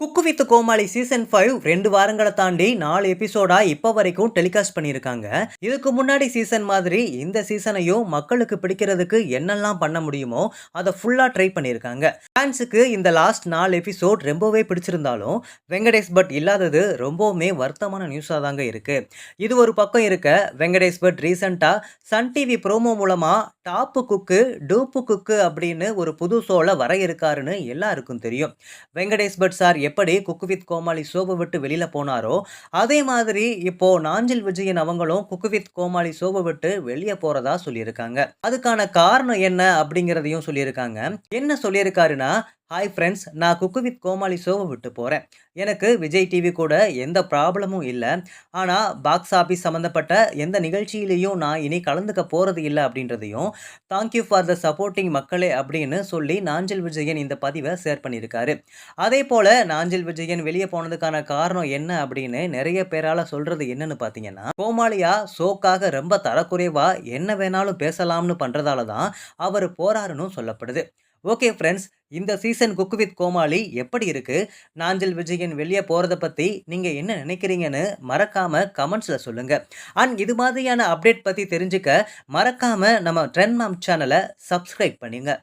Cook with Komali season five ரெண்டு வாரங்களை தாண்டி நாலு எபிசோடா இப்போ வரைக்கும் டெலிகாஸ்ட் பண்ணியிருக்காங்க. இதுக்கு முன்னாடி சீசன் மாதிரி இந்த சீசனையும் மக்களுக்கு பிடிக்கிறதுக்கு என்னெல்லாம் பண்ண முடியுமோ அதை ஃபுல்லாக ட்ரை பண்ணியிருக்காங்க. ஃபேன்ஸுக்கு இந்த லாஸ்ட் நாலு எபிசோட் ரொம்பவே பிடிச்சிருந்தாலும் வெங்கடேஷ் பட் இல்லாதது ரொம்பவுமே வருத்தமான நியூஸாக தாங்க இருக்கு. இது ஒரு பக்கம் இருக்க வெங்கடேஷ் பட் ரீசெண்டாக சன் டிவி ப்ரோமோ மூலமாக டாப்பு குக்கு டூப்பு குக்கு அப்படின்னு ஒரு புது ஷோவில் வர இருக்காருன்னு எல்லாருக்கும் தெரியும். வெங்கடேஷ் பட் சார் எப்படி குக்கு வித் கோமாளி ஷோவை விட்டு வெளியில் போனாரோ அதே மாதிரி இப்போ நாஞ்சில் விஜயன் அவங்களும் குக்கு வித் கோமாளி ஷோவை விட்டு வெளியே போறதா சொல்லியிருக்காங்க. அதுக்கான காரணம் என்ன அப்படிங்கிறதையும் சொல்லியிருக்காங்க. என்ன சொல்லியிருக்காருன்னா ஹாய் ஃப்ரெண்ட்ஸ் நான் குக்கு வித் கோமாளி ஷோவை விட்டு போகிறேன் எனக்கு விஜய் டிவி கூட எந்த ப்ராப்ளமும் இல்லை. ஆனால் பாக்ஸ் ஆஃபீஸ் சம்மந்தப்பட்ட எந்த நிகழ்ச்சியிலையும் நான் இனி கலந்துக்க போகிறது இல்லை அப்படின்றதையும் தேங்க்யூ ஃபார் த சப்போர்ட்டிங் மக்களே அப்படின்னு சொல்லி நாஞ்சல் விஜயன் இந்த பதிவை ஷேர் பண்ணியிருக்காரு. அதே போல் நாஞ்சில் விஜயன் வெளியே போனதுக்கான காரணம் என்ன அப்படின்னு நிறைய பேரால் சொல்கிறது என்னன்னு பார்த்தீங்கன்னா கோமாளியா ஷோக்காக ரொம்ப தரக்குறைவாக என்ன வேணாலும் பேசலாம்னு பண்ணுறதால தான் அவர் போகிறாருன்னு சொல்லப்படுது. ஓகே ஃப்ரெண்ட்ஸ் இந்த சீசன் குக் வித் கோமாளி எப்படி இருக்குது நாஞ்சல் விஜயன் வெளியே போகிறத பற்றி நீங்கள் என்ன நினைக்கிறீங்கன்னு மறக்காமல் கமெண்ட்ஸில் சொல்லுங்கள் அண்ட் இது மாதிரியான அப்டேட் பற்றி தெரிஞ்சுக்க மறக்காமல் நம்ம ட்ரெண்ட் மேம் சேனலை சப்ஸ்கிரைப் பண்ணுங்கள்